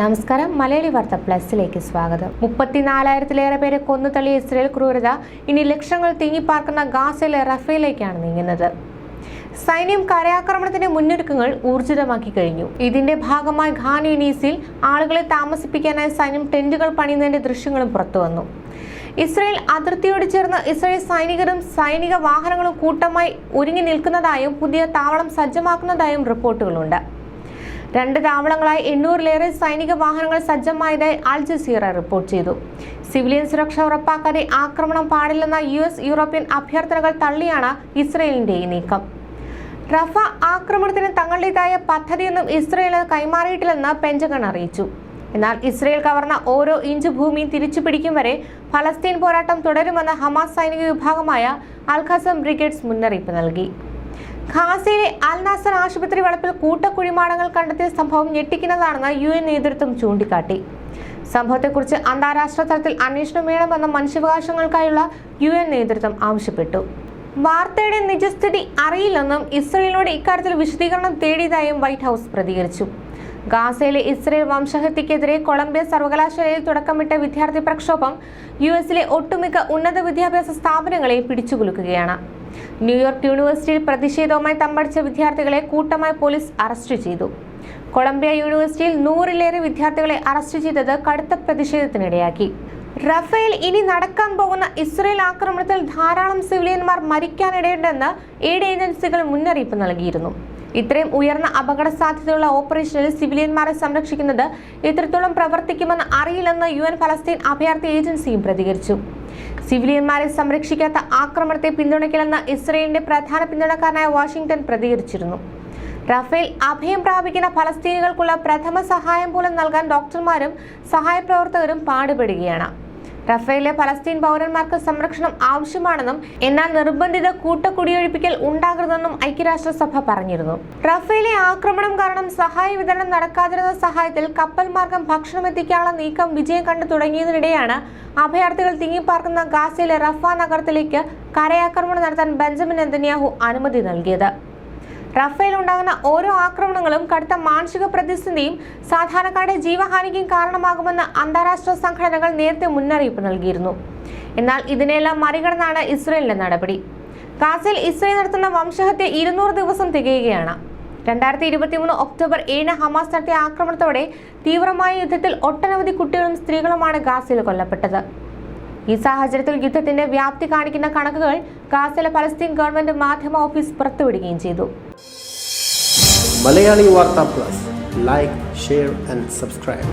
നമസ്കാരം. മലയാളി വാർത്ത പ്ലസിലേക്ക് സ്വാഗതം. മുപ്പത്തിനാലായിരത്തിലേറെ പേരെ കൊന്നു തള്ളിയ ഇസ്രയേൽ ക്രൂരത ഇനി ലക്ഷങ്ങൾ തിങ്ങിപ്പാർക്കുന്ന ഗാസയിലെ റഫേലേക്കാണ് നീങ്ങുന്നത്. സൈന്യം കരയാക്രമണത്തിന്റെ മുന്നൊരുക്കങ്ങൾ ഊർജിതമാക്കി കഴിഞ്ഞു. ഇതിന്റെ ഭാഗമായി ഖാൻ ആളുകളെ താമസിപ്പിക്കാനായി സൈന്യം ടെന്റുകൾ പണിയുന്നതിന്റെ ദൃശ്യങ്ങളും പുറത്തുവന്നു ഇസ്രയേൽ അതിർത്തിയോട് ചേർന്ന് ഇസ്രയേൽ സൈനികരും സൈനിക വാഹനങ്ങളും കൂട്ടമായി ഒരുങ്ങി നിൽക്കുന്നതായും പുതിയ താവളം സജ്ജമാക്കുന്നതായും റിപ്പോർട്ടുകളുണ്ട്. രണ്ട് താവളങ്ങളായി എണ്ണൂറിലേറെ സൈനിക വാഹനങ്ങൾ സജ്ജമായതായി അൽ ജസീറ റിപ്പോർട്ട് ചെയ്തു. സിവിലിയൻ സുരക്ഷ ഉറപ്പാക്കാതെ ആക്രമണം പാടില്ലെന്ന യു എസ് യൂറോപ്യൻ അഭ്യർത്ഥനകൾ തള്ളിയാണ് ഇസ്രയേലിന്റെ ഈ നീക്കം. റഫ ആക്രമണത്തിന് തങ്ങളുടേതായ പദ്ധതിയൊന്നും ഇസ്രയേൽ കൈമാറിയിട്ടില്ലെന്ന് പെഞ്ചഗൺ അറിയിച്ചു. എന്നാൽ ഇസ്രയേൽ കവർന്ന ഓരോ ഇഞ്ച് ഭൂമിയും തിരിച്ചു പിടിക്കും വരെ ഫലസ്തീൻ പോരാട്ടം തുടരുമെന്ന് ഹമാസ് സൈനിക വിഭാഗമായ അൽഖസം ബ്രിഗേഡ്സ് മുന്നറിയിപ്പ് നൽകി. ഖാസയിലെ അൽ നാസർ ആശുപത്രി വളപ്പിൽ കൂട്ടക്കുഴിമാടങ്ങൾ കണ്ടെത്തിയ സംഭവം ഞെട്ടിക്കുന്നതാണെന്ന് യു എൻ നേതൃത്വം ചൂണ്ടിക്കാട്ടി. സംഭവത്തെക്കുറിച്ച് അന്താരാഷ്ട്ര തലത്തിൽ അന്വേഷണം വേണമെന്ന മനുഷ്യാവകാശങ്ങൾക്കായുള്ള യു എൻ നേതൃത്വം ആവശ്യപ്പെട്ടു. വാർത്തയുടെ നിജസ്ഥിതി അറിയില്ലെന്നും ഇസ്രയേലിനോട് ഇക്കാര്യത്തിൽ വിശദീകരണം തേടിയതായും വൈറ്റ് ഹൗസ് പ്രതികരിച്ചു. ഗാസയിലെ ഇസ്രയേൽ വംശഹത്യക്കെതിരെ കൊളംബിയ സർവകലാശാലയിൽ തുടക്കമിട്ട വിദ്യാർത്ഥി പ്രക്ഷോഭം യു എസിലെ ഒട്ടുമിക്ക ഉന്നത വിദ്യാഭ്യാസ സ്ഥാപനങ്ങളെ പിടിച്ചുകുലുക്കുകയാണ്. ന്യൂയോർക്ക് യൂണിവേഴ്സിറ്റിയിൽ പ്രതിഷേധവുമായി തമ്പടിച്ച വിദ്യാർത്ഥികളെ കൂട്ടമായി പോലീസ് അറസ്റ്റ് ചെയ്തു. കൊളംബിയ യൂണിവേഴ്സിറ്റിയിൽ നൂറിലേറെ വിദ്യാർത്ഥികളെ അറസ്റ്റ് ചെയ്തത് കടുത്ത പ്രതിഷേധത്തിനിടയാക്കി. റഫേൽ ഇനി നടക്കാൻ പോകുന്ന ഇസ്രയേൽ ആക്രമണത്തിൽ ധാരാളം സിവിലിയന്മാർ മരിക്കാനിടയുണ്ടെന്ന് എയ്ഡ് ഏജൻസികൾ മുന്നറിയിപ്പ് നൽകിയിരുന്നു. ഇത്രയും ഉയർന്ന അപകട സാധ്യതയുള്ള ഓപ്പറേഷനിൽ സിവിലിയന്മാരെ സംരക്ഷിക്കുന്നത് എത്രത്തോളം പ്രവർത്തിക്കുമെന്ന് അറിയില്ലെന്ന് യു എൻ ഫലസ്തീൻ അഭയാർത്ഥി ഏജൻസിയും പ്രതികരിച്ചു. സിവിലിയന്മാരെ സംരക്ഷിക്കാത്ത ആക്രമണത്തെ പിന്തുണയ്ക്കില്ലെന്ന് ഇസ്രയേലിന്റെ പ്രധാന പിന്തുണക്കാരനായ വാഷിംഗ്ടൺ പ്രതികരിച്ചിരുന്നു. റഫേൽ അഭയം പ്രാപിക്കുന്ന ഫലസ്തീനികൾക്കുള്ള പ്രഥമ സഹായം പോലും നൽകാൻ ഡോക്ടർമാരും സഹായപ്രവർത്തകരും പാടുപെടുകയാണ്. റഫേലിലെ ഫലസ്തീൻ പൗരന്മാർക്ക് സംരക്ഷണം ആവശ്യമാണെന്നും എന്നാൽ നിർബന്ധിത കൂട്ടക്കുടിയൊഴിപ്പിക്കൽ ഉണ്ടാകരുതെന്നും ഐക്യരാഷ്ട്രസഭ പറഞ്ഞിരുന്നു. റഫേലെ ആക്രമണം കാരണം സഹായ വിതരണം നടക്കാതിരുന്ന സഹായത്തിൽ കപ്പൽ മാർഗം ഭക്ഷണം എത്തിക്കാനുള്ള നീക്കം വിജയം കണ്ടു തുടങ്ങിയതിനിടെയാണ് അഭയാർത്ഥികൾ തിങ്ങിപ്പാർക്കുന്ന ഗാസയിലെ റഫ നഗരത്തിലേക്ക് കരയാക്രമണം നടത്താൻ ബെഞ്ചമിൻ നെതന്യാഹു അനുമതി നൽകിയത്. റഫേൽ ഉണ്ടാകുന്ന ഓരോ ആക്രമണങ്ങളും കടുത്ത മാനസിക പ്രതിസന്ധിയും സാധാരണക്കാരുടെ ജീവഹാനിക്കും കാരണമാകുമെന്ന് അന്താരാഷ്ട്ര സംഘടനകൾ നേരത്തെ മുന്നറിയിപ്പ് നൽകിയിരുന്നു. എന്നാൽ ഇതിനെല്ലാം മറികടന്നാണ് ഇസ്രയേലിന്റെ നടപടി. ഗാസയിൽ ഇസ്രയേൽ നടത്തുന്ന വംശഹത്യ ഇരുന്നൂറ് ദിവസം തികയുകയാണ്. രണ്ടായിരത്തി ഇരുപത്തിമൂന്ന് ഒക്ടോബർ ഏഴിന് ഹമാസ് നടത്തിയ ആക്രമണത്തോടെ തീവ്രമായ യുദ്ധത്തിൽ ഒട്ടനവധി കുട്ടികളും സ്ത്രീകളുമാണ് ഗാസയിൽ കൊല്ലപ്പെട്ടത്. ഈ സാഹചര്യത്തിൽ യുദ്ധത്തിന്റെ വ്യാപ്തി കാണിക്കുന്ന കണക്കുകൾ ഗാസയിലെ പലസ്തീൻ ഗവൺമെന്റ് മാധ്യമ ഓഫീസ് പുറത്തുവിടുകയും ചെയ്തു. മലയാളി വാർത്താ plus. Like share and subscribe